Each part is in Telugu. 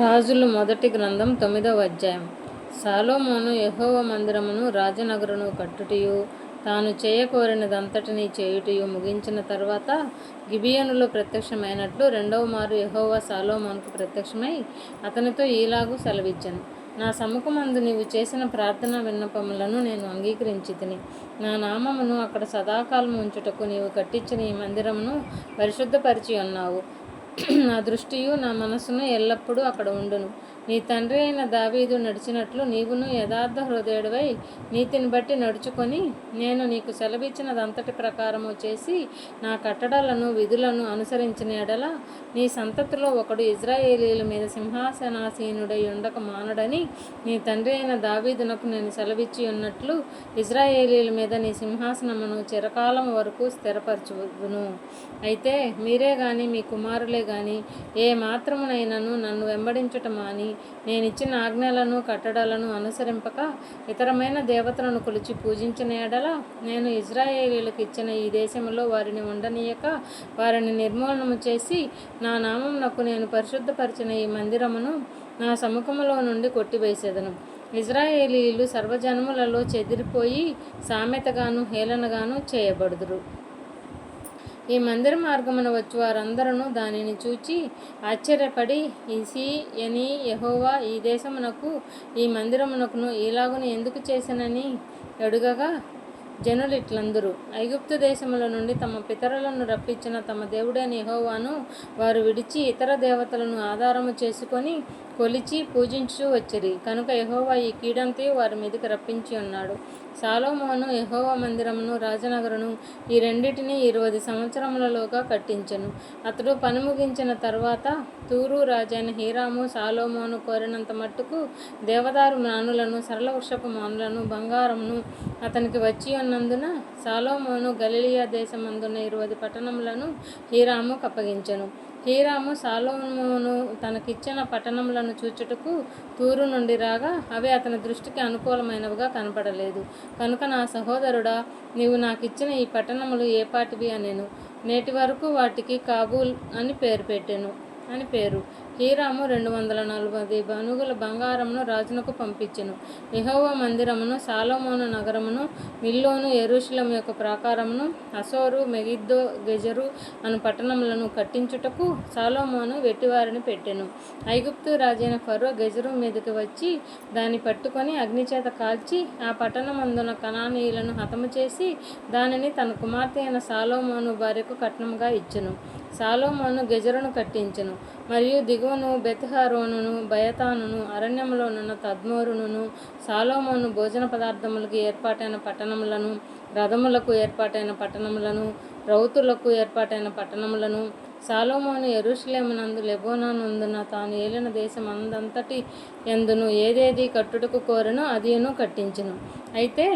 రాజులు మొదటి గ్రంథం తొమ్మిదవ అధ్యాయం. సాలోమోను యహోవ మందిరమును రాజనగరును కట్టుటయు తాను చేయకోరినదంతటిని చేయుటయు ముగించిన తర్వాత గిబియనులో ప్రత్యక్షమైనట్లు రెండవ మారు యెహోవా సాలోమోన్కు ప్రత్యక్షమై అతనితో ఈలాగు సెలవిచ్చాను. నా సముఖమందు నీవు చేసిన ప్రార్థన విన్నపములను నేను అంగీకరించి తిని నా నామమును అక్కడ సదాకాలం ఉంచుటకు నీవు కట్టించిన ఈ మందిరమును పరిశుద్ధపరిచి ఉన్నావు. నా దృష్టియు నా మనస్సును ఎల్లప్పుడూ అక్కడ ఉండును. నీ తండ్రి అయిన దావీదు నడిచినట్లు నీవును యథార్థ హృదయుడివై నీతిని బట్టి నడుచుకొని నేను నీకు సెలవిచ్చినదంతటి ప్రకారము చేసి నా కట్టడలను విధులను అనుసరించిన ఎడల నీ సంతతిలో ఒకడు ఇజ్రాయేలీల మీద సింహాసనాసీనుడై ఉండక మానడని నీ తండ్రి అయిన దావీదునకు నేను సెలవిచ్చి ఉన్నట్లు ఇజ్రాయేలీల మీద నీ సింహాసనమును చిరకాలం వరకు స్థిరపరచుదును. అయితే మీరే కానీ మీ కుమారులే కానీ ఏ మాత్రమునైనను నన్ను వెంబడించుట మాని నేను ఇచ్చిన ఆజ్ఞలను కట్టడాలను అనుసరింపక ఇతరమైన దేవతలను కొలిచి పూజించిన ఎడల నేను ఇజ్రాయేలీలకు ఇచ్చిన ఈ దేశంలో వారిని ఉండనీయక వారిని నిర్మూలనము చేసి నా నామంనకు నేను పరిశుద్ధపరిచిన ఈ మందిరమును నా సముఖములో నుండి కొట్టివేసేదను. ఇజ్రాయేలీలు సర్వజనములలో చెదిరిపోయి సామెతగాను హేళనగాను చేయబడుదురు. ఈ మందిర మార్గమున వచ్చి వారందరూ దానిని చూచి ఆశ్చర్యపడి ఇసి ఎని యహోవా ఈ దేశమునకు ఈ మందిరమునకును ఇలాగును ఎందుకు చేసినని అడుగగా జనులు ఇట్లందరూ ఐగుప్తు దేశముల నుండి తమ పితరులను రప్పించిన తమ దేవుడైన యహోవాను వారు విడిచి ఇతర దేవతలను ఆధారము చేసుకొని కొలిచి పూజించు వచ్చిరి. కనుక యహోవా ఈ కీడంతో వారి మీదకి రప్పించి ఉన్నాడు. సాలోమోను యెహోవా మందిరమును రాజనగరును ఈ రెండింటిని ఇరవై సంవత్సరములలోగా కట్టించెను. అతడు పని ముగించిన తర్వాత తూరు రాజైన హీరాము సాలోమోను కోరినంత మట్టుకు దేవదారు మానులను సరళ వృషపు మానులను బంగారమును అతనికి వచ్చి ఉన్నందున సాలోమోను గలిలియా దేశమందున్న ఇరవై పట్టణములను హీరాము కప్పగించెను హీరాము సాలోమోను తనకిచ్చిన పట్టణములను చూచుటకు తూరు నుండి రాగా అవి అతని దృష్టికి అనుకూలమైనవిగా కనపడలేదు. కనుక నా సహోదరుడా నీవు నాకిచ్చిన ఈ పట్టణములు ఏపాటివి అనేను. నేటి వరకు వాటికి కాబూల్ అని పేరు పెట్టాను అని పేరు. హీరాము రెండు వందల నలభై బనుగుల బంగారమును రాజునకు పంపించెను. యెహోవా మందిరమును సాలోమోను నగరమును మిల్లోను ఎరుషులం యొక్క ప్రాకారమును అసోరు మెగిద్దో గెజరు అను పట్టణములను కట్టించుటకు సాలోమోను వెట్టివారిని పెట్టెను. ఐగుప్తు రాజైన ఫరో గెజరు మీదకి వచ్చి దాన్ని పట్టుకొని అగ్నిచేత కాల్చి ఆ పట్టణమందున కణానీయులను హతము చేసి దానిని తన కుమార్తె అయిన సాలోమోను భార్యకు కట్నముగా ఇచ్చెను. సాలోమోను గెజరును కట్టించెను మరియు దిగువను బెత్హారోనును బయతానును అరణ్యములోనున్న తద్మోరును సాలోమోను భోజన పదార్థములకు ఏర్పాటైన పట్టణములను రథములకు ఏర్పాటైన పట్టణములను రౌతులకు ఏర్పాటైన పట్టణములను సాలోమోను ఎరుషులేమునందు లెబోనానందున తాను ఏలిన దేశం అందంతటి ఎందును ఏదేది కట్టుటకు కోరను అదియును కట్టించును. అయితే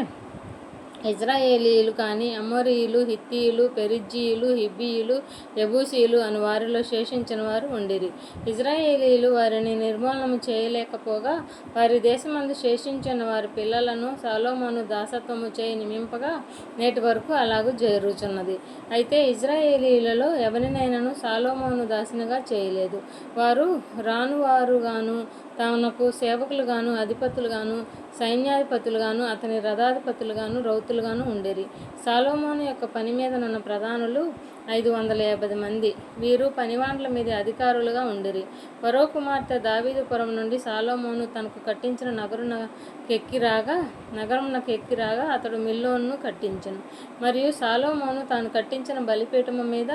ఇజ్రాయేలీలు కానీ అమోరీయులు హిత్తీయులు పెరిజ్జీయులు హిబ్బీయులు ఎబూసీలు అని వారిలో శేషించిన వారు ఉండిరి. ఇజ్రాయేలీలు వారిని నిర్మూలన చేయలేకపోగా వారి దేశమందు శేషించిన వారి పిల్లలను సాలోమోను దాసత్వము చేయి నిమింపగా నేటి వరకు అలాగూ జరుగుచున్నది. అయితే ఇజ్రాయేలీలలో ఎవరినైనాను సాలోమోను దాసినగా చేయలేదు. వారు రానువారుగాను తనకు సేవకులుగాను అధిపతులుగాను సైన్యాధిపతులుగాను అతని రథాధిపతులుగాను రౌతులుగాను ఉండేరి. సాలోమోను యొక్క పని మీదనున్న ప్రధానులు ఐదు వందల యాభై మంది. వీరు పనివాండ్ల మీద అధికారులుగా ఉండిరి. పరో కుమార్తె దావీదుపురం నుండి సాలోమోను తనకు కట్టించిన నగరునకెక్కి రాగా నగరంనకు ఎక్కి రాగా అతడు మిల్లోను కట్టించను. మరియు సాలోమోను తాను కట్టించిన బలిపీఠము మీద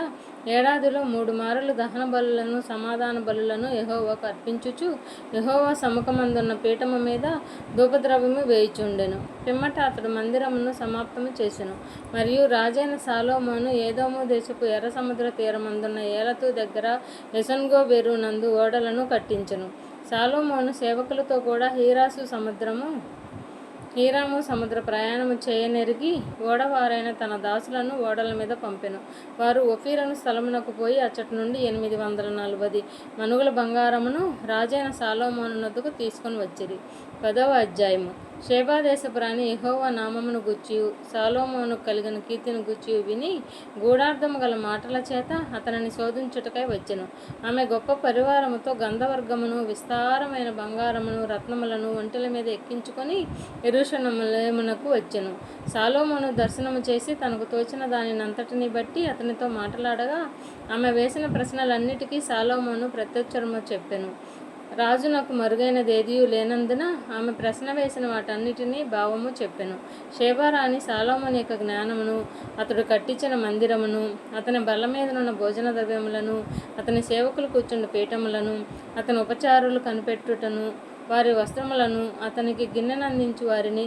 ఏడాదిలో మూడు మారులు దహన బలులను సమాధాన బలులను యహోవాకు అర్పించుచు యహోవా సముఖమందున్న పీఠము మీద ధూపద్రవ్యము వేయిచుండెను. పిమ్మట అతడు మందిరమును సమాప్తము చేసెను. మరియు రాజైన సాలోమోను ఏదోమో దేశ దేశపు ఎర్ర సముద్ర తీరమందున్న ఏలతు దగ్గర ఎసన్గో బెరు నందు ఓడలను కట్టించను. సాలోమోను సేవకులతో కూడా హీరాసు సముద్రము హీరాము సముద్ర ప్రయాణము చేయనెరిగి ఓడవారైన తన దాసులను ఓడల మీద పంపెను. వారు ఒఫీరను స్థలమునకు పోయి అచ్చటి నుండి ఎనిమిది వందల నలభై మనుగుల బంగారమును రాజైన సాలోమోను నొద్దకు తీసుకొని వచ్చిరి. పదవ అధ్యాయము. శేభాదేశపురాణి యహోవ నామమును గుచ్చియు సాలోమోను కలిగిన కీర్తిని గుచ్చియు విని గూఢార్థము గల మాటల చేత అతనిని శోధించుటకై వచ్చెను. ఆమె గొప్ప పరివారముతో గంధవర్గమును విస్తారమైన బంగారమును రత్నములను ఒంటెల మీద ఎక్కించుకొని ఎరుషణములేమునకు వచ్చెను. సాలోమోను దర్శనము చేసి తనకు తోచిన దానిని అంతటిని బట్టి అతనితో మాట్లాడగా ఆమె వేసిన ప్రశ్నలన్నిటికీ సాలోమోను ప్రత్యుత్తరము చెప్పెను. రాజు నాకు మరుగైన దేదీయు లేనందున ఆమె ప్రశ్న వేసిన వాటన్నిటినీ భావము చెప్పెను. శేబారాణి సాలోమోని యొక్క జ్ఞానమును అతడు కట్టించిన మందిరమును అతని బల్ల మీదనున్న భోజన ద్రవ్యములను అతని సేవకులు కూర్చుండు పీఠములను అతని ఉపచారులు కనిపెట్టుటను వారి వస్త్రములను అతనికి గిన్నెనందించు వారిని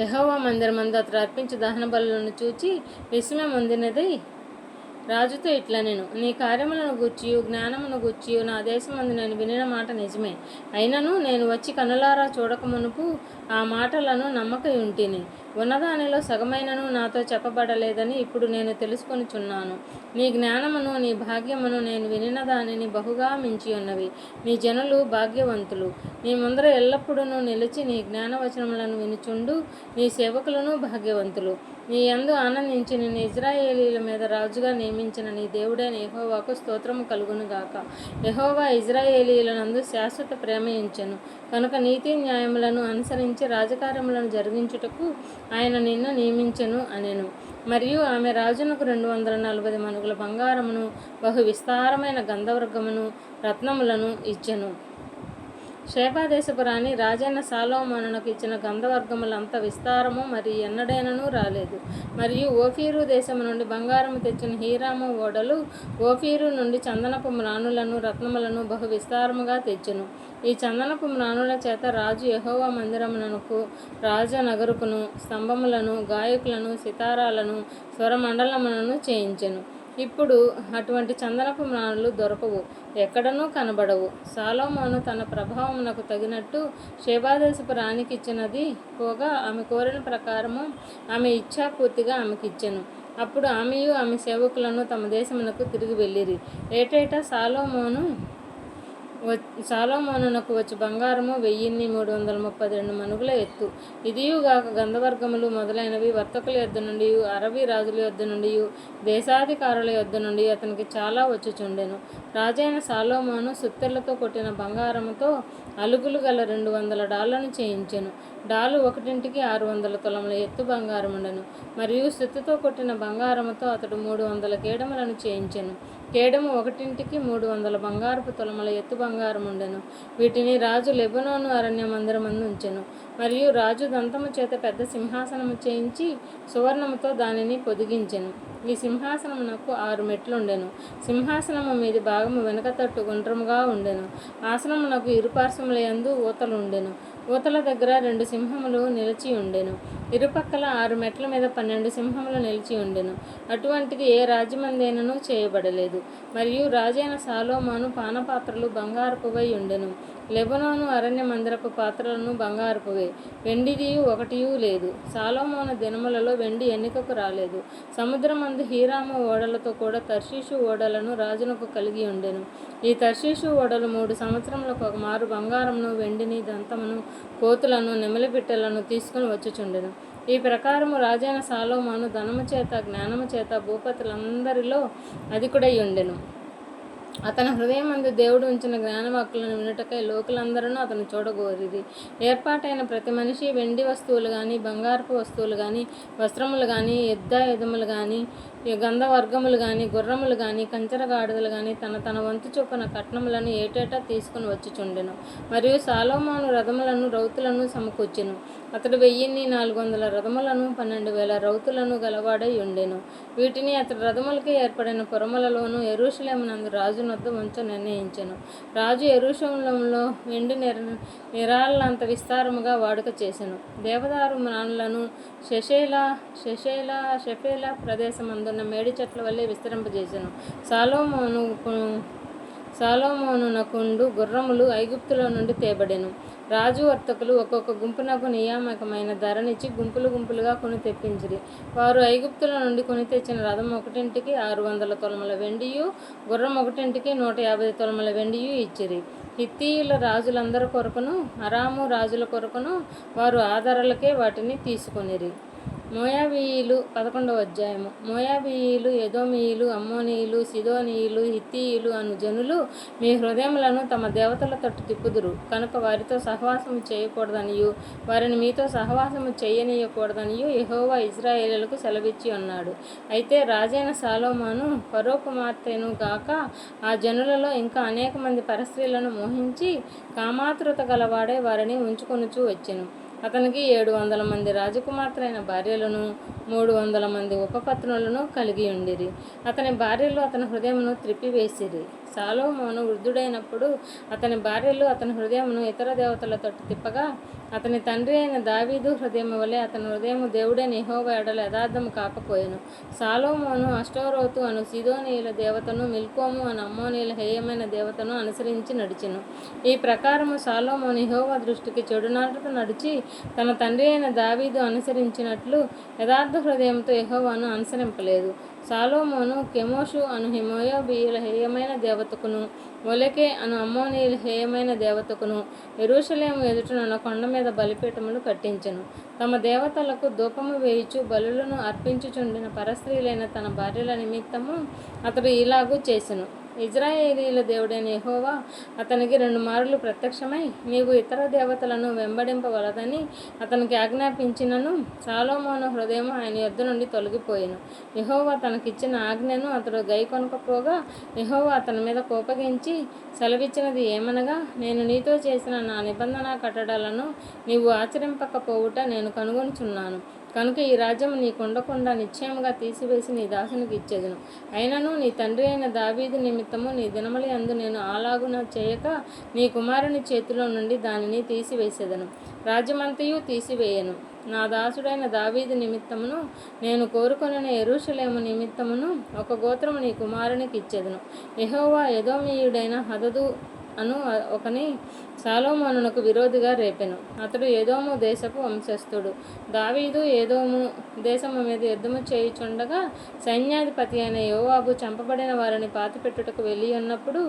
యహోవా మందిరమందు అతడు అర్పించు దహన బలులను చూచి విస్మయం అందినది రాజుతో ఇట్లా నేను నీ కార్యములను గూర్చి జ్ఞానమును గూర్చి నా దేశమందు నేను వినిన మాట నిజమే. అయినను నేను వచ్చి కనులారా చూడకమునుపు ఆ మాటలను నమ్మకయుంటిని. ఉన్నదానిలో సగమైనను నాతో చెప్పబడలేదని ఇప్పుడు నేను తెలుసుకొనిచున్నాను. నీ జ్ఞానమును నీ భాగ్యమును నేను వినిన దానిని బహుగా మించి ఉన్నవి నీ జనులు భాగ్యవంతులు. నీ ముందర ఎల్లప్పుడూ నిలిచి నీ జ్ఞానవచనములను వినుచుండు నీ సేవకులను భాగ్యవంతులు. నీ యందు ఆనందించి నేను ఇజ్రాయేలీల మీద రాజుగా నియమించిన నీ దేవుడైన యెహోవాకు స్తోత్రము కలుగును గాక ఇజ్రాయేలీలనందు శాశ్వత ప్రేమ ఉంచెను కనుక నీతి న్యాయములను అనుసరించి రాజకార్యములను జరిగించుటకు ఆయన నిన్ను నియమించెను అనెను. మరియు ఆమె రాజునకు రెండు వందల నలభై మనుగుల బంగారమును బహు విస్తారమైన గంధవర్గమును రత్నములను ఇచ్చెను. శేపాదేశపురాణి రాజైన సాలోమోనునకు ఇచ్చిన గంధవర్గములంత విస్తారము మరి ఎన్నడైనను రాలేదు. మరియు ఓఫీరు దేశము నుండి బంగారము తెచ్చిన హీరాము ఓడలు ఓఫీరు నుండి చందనపు మ్రాణులను రత్నములను బహు విస్తారముగా తెచ్చును. ఈ చందనపు మ్రాణుల చేత రాజు యహోవా మందిరమునకు రాజనగరుకును స్తంభములను గాయకులను సితారాలను స్వరమండలములను చేయించెను. ఇప్పుడు అటువంటి చందనపు మ్రాణులు దొరకవు ఎక్కడనూ కనబడవు. సాలోమోను తన ప్రభావమునకు తగినట్టు శేబాదేశపు రాణికి ఇచ్చినది పోగా ఆమె కోరిన ప్రకారము ఆమె ఇచ్ఛాపూర్తిగా పూర్తిగా అప్పుడు ఆమెయు ఆమె సేవకులను తమ దేశమునకు తిరిగి వెళ్ళిరి. ఏటేటా సాలోమోను సాలోమోనునకు వచ్చి బంగారము వెయ్యిన్ని మూడు వందల ముప్పై రెండు మనుగుల ఎత్తు ఇదియుగాక గంధవర్గములు మొదలైనవి వర్తకుల యొద్ద నుండి అరబీ రాజుల యొద్ద నుండి దేశాధికారుల యొద్ద నుండి అతనికి చాలా వచ్చుచుండెను. రాజైన సాలోమోను సుత్తెలతో కొట్టిన బంగారముతో అలుగులు గల రెండు వందల డాళ్ళను చేయించెను. డాలు ఒకటింటికి ఆరు వందల తులముల ఎత్తు బంగారం ఉండను మరియు సుత్తితో కొట్టిన బంగారముతో అతడు మూడు వందల కేడములను చేయించెను. కేడము ఒకటింటికి మూడు వందల బంగారపు తులముల ఎత్తు బంగారం ఉండెను వీటిని రాజు లెబనోను అరణ్య మందిరమందు ఉంచెను. మరియు రాజు దంతము చేత పెద్ద సింహాసనము చేయించి సువర్ణముతో దానిని పొదిగించెను. ఈ సింహాసనమునకు ఆరు మెట్లుండెను. సింహాసనము మీది భాగము వెనుక తట్టు గుండ్రముగా ఉండెను. ఆసనమునకు ఇరుపార్శ్వముల యందు ఊతలు ఉండెను ఊతల దగ్గర రెండు సింహములు నిలిచి ఉండెను ఇరుపక్కల ఆరు మెట్ల మీద పన్నెండు సింహములు నిలిచి ఉండెను. అటువంటిది ఏ రాజ్యమందేనను చేయబడలేదు. మరియు రాజైన సాలోమాను పానపాత్రలు బంగారపువై ఉండెను. లెబనోను అరణ్య మందిరపు పాత్రలను బంగారపువే. వెండిదియు ఒకటియు లేదు. సాలోమోను దినములలో వెండి ఎన్నికకు రాలేదు. సముద్రమందు హీరామ ఓడలతో కూడా తర్షీషు ఓడలను రాజునకు కలిగి ఉండెను. ఈ తర్షీషు ఓడలు మూడు సంవత్సరములకు ఒక మారు బంగారమును వెండిని దంతమును కోతులను నెమలిపిట్టలను తీసుకుని వచ్చుచుండెను. ఈ ప్రకారము రాజైన సాలోమాను ధనము చేత జ్ఞానము చేత భూపతులందరిలో అధికుడై ఉండెను అతని హృదయమందు దేవుడు ఉంచిన జ్ఞానవాక్కులను వినుటకై లోకులందరూ అతను చూడగోరిది ఏర్పాటైన ప్రతి మనిషి వెండి వస్తువులు కానీ బంగారపు వస్తువులు కానీ వస్త్రములు కానీ యుద్ధ యుధములు కానీ గంధవర్గములు కానీ గుర్రములు కానీ కంచర గాడిదలు కానీ తన తన వంతు చొప్పున కట్నములను ఏటేటా తీసుకుని వచ్చుచుండెను. మరియు సాలోమాను రథములను రౌతులను సమకూర్చెను. అతడు వెయ్యిన్ని నాలుగు వందల రథములను పన్నెండు వేల రౌతులను గలవాడై ఉండెను. వీటిని అతడు రథములకి ఏర్పడిన పురములలోను ఎరుషలేమునందు రాజు నొద్ద ఉంచ నిర్ణయించెను. రాజు ఎరుషలంలో వెండి నిర నిరాళ్ళంత విస్తారముగా వాడుక చేసెను. దేవదారు మ్రాణులను శశేల శశేల షఫేల ప్రదేశమందున్న మేడి చెట్ల వల్లే విస్తరింపజేసెను. సాలోమోను సాలోమోనునకుండు గుర్రములు ఐగుప్తుల నుండి తేబడెను. రాజు వర్తకులు ఒక్కొక్క గుంపునకు నియామకమైన ధరనిచ్చి గుంపులు గుంపులుగా కొని తెప్పించిరి. వారు ఐగుప్తుల నుండి కొని తెచ్చిన రథం ఒకటింటికి ఆరు వందల తొలమల వెండియు గుర్రం ఒకటింటికి నూట యాభై తొలమల వెండియు ఇచ్చిరి. హిత్తీయుల రాజులందరి కొరకును అరాము రాజుల కొరకును వారు ఆధారాలకే వాటిని తీసుకొనిరి. మోయాబీయులు పదకొండవ అధ్యాయము. మోయాబీయులు ఎదోమీయులు అమ్మోనీయులు సిదోనీయులు హిత్తీయులు అను జనులు మీ హృదయములను తమ దేవతల తట్టు తిప్పుదురు. కనుక వారితో సహవాసము చేయకూడదనియు. వారిని మీతో సహవాసము చేయనీయకూడదనియు. యహోవా ఇజ్రాయేలులకు సెలవిచ్చి ఉన్నాడు. అయితే రాజైన సాలోమాను ఫరో కుమార్తెను గాక ఆ జనులలో ఇంకా అనేక మంది పరస్త్రీలను మోహించి కామాతృత గలవాడే వారిని ఉంచుకొనుచూ వచ్చెను. అతనికి ఏడు వందల మంది రాజకుమార్తెలైన భార్యలను మూడు వందల మంది ఉపపత్నులను కలిగి ఉండిరి. అతని భార్యలు అతని హృదయమును త్రిప్పివేసిరి. సాలోమోను వృద్ధుడైనప్పుడు అతని భార్యలు అతని హృదయమును ఇతర దేవతలతో తిప్పగా అతని తండ్రి అయిన దావీదు హృదయం వలె అతని హృదయము దేవుడైన యెహోవా ఎడల యథార్థము కాకపోయెను. సాలోమోను అష్టోరోతు అను సిదోనీయుల దేవతను మిల్కోము అను అమ్మోనీయుల హేయమైన దేవతను అనుసరించి నడిచెను. ఈ ప్రకారము సాలోమోను యెహోవా దృష్టికి చెడునాటతో నడిచి తన తండ్రి అయిన దావీదు అనుసరించినట్లు యథార్థ హృదయంతో ఎహోవాను అనుసరింపలేదు. సాలోమోను కెమోషు అను హిమోయోబియుల హేయమైన దేవతకును మొలకే అను అమ్మోనీయుల హేయమైన దేవతకును ఎరుషలేము ఎదుటనున్న కొండ మీద బలిపీఠములు కట్టించెను. తమ దేవతలకు ధూపము వేయుచు బలులను అర్పించుచుండిన పరస్త్రీలైన తన భార్యల నిమిత్తము అతడు ఇలాగూ చేసెను. ఇజ్రాయేలీల దేవుడైన యహోవా అతనికి రెండు మార్లు ప్రత్యక్షమై నీవు ఇతర దేవతలను వెంబడింపవలదని అతనికి ఆజ్ఞాపించినను. సాలోమోను హృదయం ఆయన యొద్ద నుండి తొలగిపోయాను. యహోవా తనకిచ్చిన ఆజ్ఞను అతడు గైకొనకపోగా యహోవా అతని మీద కోపగించి సెలవిచ్చినది ఏమనగా నేను నీతో చేసిన నా నిబంధన కట్టడాలను నీవు ఆచరింపకపోవుట నేను కనుగొనుచున్నాను. కనుక ఈ రాజ్యం నీ కొండకుండా నిశ్చయముగా తీసివేసి నీ దాసునికి ఇచ్చేదను. అయినను నీ తండ్రి అయిన దావీదు నిమిత్తము నీ దినమలి అందు నేను ఆలాగున చేయక నీ కుమారుని చేతిలో నుండి దానిని తీసివేసేదను. రాజ్యమంతయు తీసివేయను. నా దాసుడైన దావీదు నిమిత్తమును నేను కోరుకొనిన ఎరుషలేము నిమిత్తమును ఒక గోత్రము నీ కుమారునికి ఇచ్చేదను. యెహోవా యదోమీయుడైన హదదు అను ఒకని సాలోమోనునకు విరోధిగా రేపెను. అతడు ఏదోము దేశపు వంశస్థుడు. దావీదు ఏదోము దేశము మీద యుద్ధము చేయుచుండగా సైన్యాధిపతి అయిన యోవాబు చంపబడిన వారిని పాతిపెట్టుటకు వెళ్ళి ఉన్నప్పుడు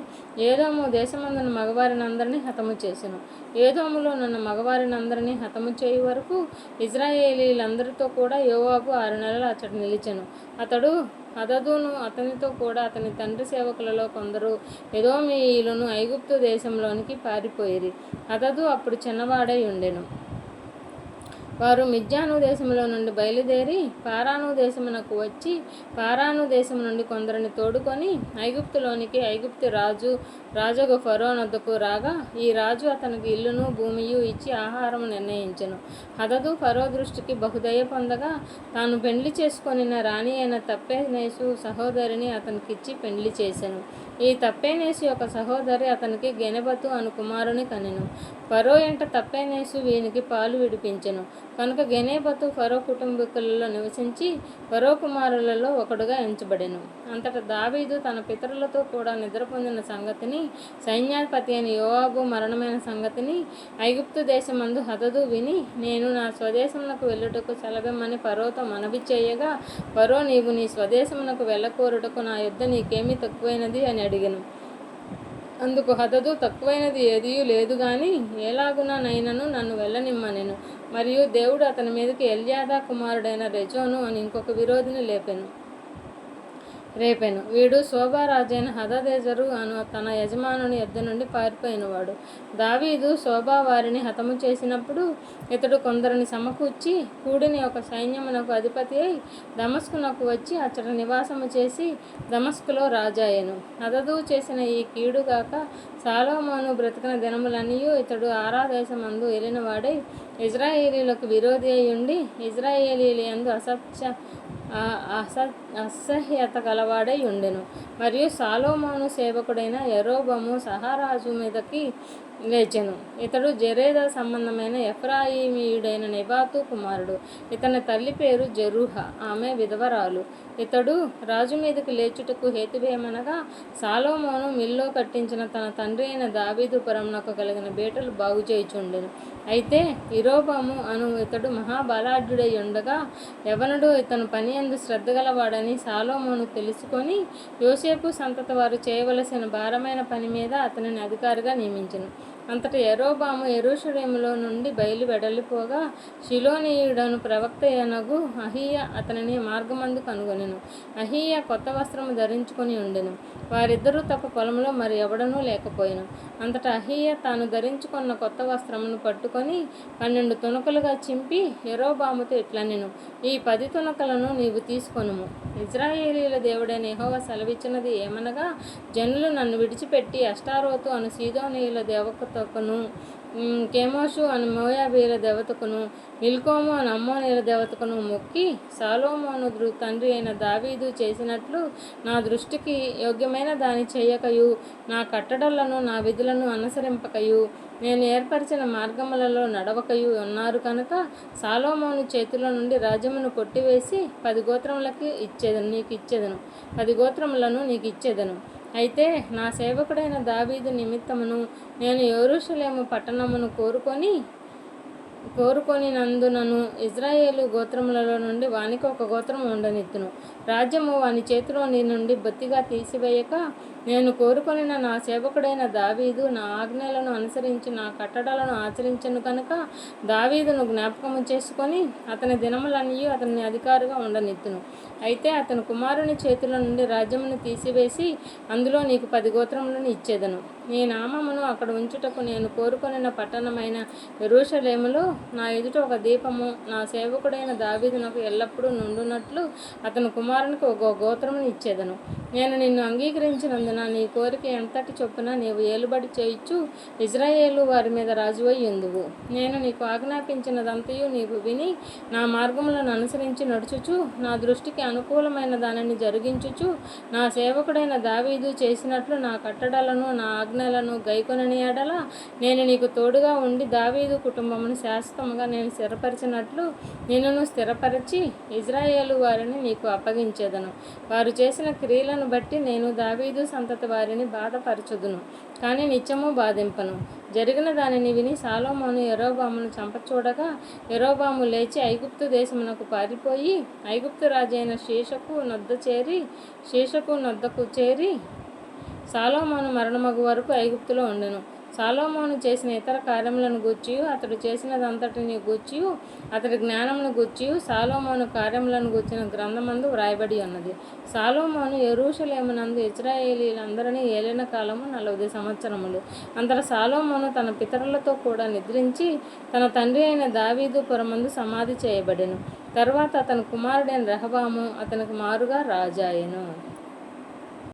ఏదోము దేశమందున మగవారినందరినీ హతము చేసెను. ఏదోములో నన్ను మగవారినందరినీ హతము చేయు వరకు ఇజ్రాయేలీలందరితో కూడా యోవాబు ఆరు నెలలు అతడు నిలిచెను. అతడు హదదును అతనితో కూడా అతని తండ్రి సేవకులలో కొందరు ఎదోమీయులను ఐగుప్తు దేశంలోనికి పారిపోయిరి. హదదు అప్పుడు చిన్నవాడై ఉండెను. వారు మిజ్జాను దేశంలో నుండి బయలుదేరి పారాను దేశమునకు వచ్చి పారాను దేశం నుండి కొందరిని తోడుకొని ఐగుప్తులోనికి ఐగుప్తు రాజు రాజగు ఫరో నద్దకు రాగా ఈ రాజు అతనికి ఇల్లును భూమియు ఇచ్చి ఆహారం నిర్ణయించెను. హదదు ఫరో దృష్టికి బహుదయ పొందగా తాను పెండ్లి చేసుకొనిన రాణి అయిన తప్పేనేసు సహోదరిని అతనికిచ్చి పెండ్లి చేసెను. ఈ తప్పేనేసు యొక్క సహోదరి అతనికి గెనబతు అను కుమారుని కనెను. ఫరో ఎంట తప్పేనేసు వీనికి పాలు విడిపించెను. కనుక గెనేబతు ఫరో కుటుంబీకులలో నివసించి ఫరో కుమారులలో ఒకడుగా ఎంచబడెను. అంతట దావీదు తన పితరులతో కూడా నిద్రపొందిన సంగతిని సైన్యాధిపతి అయిన యోవాబు మరణమైన సంగతిని ఐగుప్తు దేశమందు హదదు విని నేను నా స్వదేశమునకు వెళ్ళుటకు సెలవిమ్మని ఫరోతో మనవి చేయగా ఫరో నీవు నీ స్వదేశమునకు వెళ్ళకోరుటకు నా యుద్ధ నీకేమీ తక్కువైనది అని అడిగను. అందుకు హదదు తక్కువైనది ఏదీ లేదు గాని ఎలాగుననైనను నన్ను వెళ్ళనిమ్మనెను మరియు దేవుడు అతని మీదకి ఎల్యాదా కుమారుడైన రెజోను అని ఇంకొక విరోధిని లేపెను. రేపెను. వీడు శోభారాజైన హదదేజరు అను తన యజమానుని యొద్ద నుండి పారిపోయినవాడు. దావీదు శోభా వారిని హతము చేసినప్పుడు ఇతడు కొందరిని సమకూర్చి కూడిని ఒక సైన్యమునకు అధిపతి అయి దమస్కునకు వచ్చి అచ్చట నివాసము చేసి దమస్కులో రాజాయెను. హదదు చేసిన ఈ కీడుగాక సాలోమోను బ్రతికిన దినములన్నీ ఇతడు ఆరాదేశమందు వెళ్ళినవాడై ఇజ్రాయేలీలకు విరోధి అయి ఉండి ఇజ్రాయేలీల యందు అసత్య అస అసహ్యత గలవాడై ఉండెను మరియు సాలోమోను సేవకుడైన యరోబము సహారాజు మీదకి లేచెను. ఇతడు జరేద సంబంధమైన ఎఫ్రాయిమీయుడైన నిబాతు కుమారుడు. ఇతని తల్లి పేరు జరూహ. ఆమె విధవరాలు. ఇతడు రాజు మీదకు లేచుటకు హేతువేమనగా సాలోమోను మిల్లో కట్టించిన తన తండ్రి అయిన దావీదు పురంనకు కలిగిన బేటలు బాగు చేయుచుండెను అయితే ఇరోబాము అను ఇతడు మహాబలాఢ్యుడై ఉండగా యవనుడు ఇతను పని అందు శ్రద్ధ గలవాడని సాలోమోను తెలుసుకొని యోసేపు సంతత వారు చేయవలసిన భారమైన పని మీద అతనిని అధికారిగా నియమించను. అంతటి ఎరోబాము ఎరుషలేములో నుండి బయలు వెడలిపోగా శిలోనీయుడను ప్రవక్త అనగు అహీయ అతనిని మార్గమందు కనుగొనెను. అహీయ కొత్త వస్త్రము ధరించుకొని ఉండెను. వారిద్దరూ తప్ప పొలంలో మరి ఎవడనూ లేకపోయాను. అంతటా అహీయ తాను ధరించుకున్న కొత్త వస్త్రమును పట్టుకొని పన్నెండు తునకలుగా చింపి ఎరోబాముతో ఇట్లనెను ఈ పది తునకలను నీవు తీసుకొనుము. ఇజ్రాయేలీల దేవుడైన యెహోవా సెలవిచ్చినది ఏమనగా జనులు నన్ను విడిచిపెట్టి అష్టారోతు అను సీదోనీయుల దేవతకును కేమోషు అను మోయాబీల దేవతకును నిల్కోము అని అమ్మోనీల దేవతకును మొక్కి సాలోమోను దృ- తండ్రి అయిన దావీదు చేసినట్లు నా దృష్టికి యోగ్యమైన దాని చేయకయు నా కట్టడలను నా విధులను అనుసరింపకయు. నేను ఏర్పరిచిన మార్గములలో నడవకయు ఉన్నారు కనుక సాలోమోను చేతుల నుండి రాజ్యమును కొట్టివేసి పది గోత్రములకి ఇచ్చేదను నీకు ఇచ్చేదను. పది గోత్రములను నీకు ఇచ్చేదను. అయితే నా సేవకుడైన దావీదు నిమిత్తమును నేను యోరుషలేము పట్టణమును కోరుకొని కోరుకొని నందునను ఇజ్రాయేలు గోత్రములలో నుండి వానికి ఒక గోత్రం ఉండనిత్తును. రాజ్యము వాని చేతిలో నీ నుండి బొత్తిగా తీసివేయక నేను కోరుకొనిన నా సేవకుడైన దావీదు నా ఆజ్ఞలను అనుసరించి నా కట్టడాలను ఆచరించను కనుక దావీదును జ్ఞాపకము చేసుకొని అతని దినములన్నీ అతని అధికారిగా ఉండనిత్తును. అయితే అతను కుమారుని చేతిలో నుండి రాజ్యమును తీసివేసి అందులో నీకు పది గోత్రములను ఇచ్చేదను. నీ నామమును అక్కడ ఉంచుటకు నేను కోరుకొనిన పట్టణమైన ఎరుషలేములో నా ఎదుట ఒక దీపము నా సేవకుడైన దావీదు నాకు ఎల్లప్పుడూ నుండునట్లు అతని కుమారునికి ఒక గోత్రమును ఇచ్చేదను. నేను నిన్ను అంగీకరించినందున నీ కోరిక ఎంతటి చొప్పున నీవు ఏలుబడి చేయొచ్చు ఇజ్రాయేలు వారి మీద రాజువై ఉందువు. నేను నీకు ఆజ్ఞాపించినదంతయు నీవు విని నా మార్గములను అనుసరించి నడుచుచు నా దృష్టికి అనుకూలమైన దానిని జరిగించుచు నా సేవకుడైన దావీదు చేసినట్లు నా కట్టడలను నా ఆజ్ఞలను గైకొనని ఎడల నేను నీకు తోడుగా ఉండి దావీదు కుటుంబమును శాశ్వతముగా నేను స్థిరపరిచినట్లు నిన్నును స్థిరపరిచి ఇజ్రాయేలు వారిని నీకు అప్పగించేదను వారు చేసిన క్రియలను బట్టి నేను దావీదు సంతతి వారిని బాధపరచుదును కానీ నిత్యము బాధింపను. జరిగిన దానిని విని సాలోమోను ఎరోబామును చంపచూడగా ఎరోబాము లేచి ఐగుప్తు దేశమునకు పారిపోయి ఐగుప్తు రాజైన శీషకు నొద్ద చేరి శీషకు నొద్దకు చేరి సాలోమోను మరణమగు వరకు ఐగుప్తులో ఉండెను. సాలోమోను చేసిన ఇతర కార్యములను గూర్చియు అతడు చేసినదంతటిని గూర్చియు అతడి జ్ఞానమును గూర్చియు సాలోమోను కార్యములను గూర్చిన గ్రంథమందు వ్రాయబడి ఉన్నది. సాలోమోను ఎరూషలేమునందు ఇజ్రాయేలీలందరినీ ఏలిన కాలము నలభై సంవత్సరములు. అంతట సాలోమోను తన పితరులతో కూడా నిద్రించి తన తండ్రి అయిన దావీదు పురమందు సమాధి చేయబడెను. తర్వాత అతని కుమారుడైన రెహబాము అతనికి మారుగా రాజాయెను.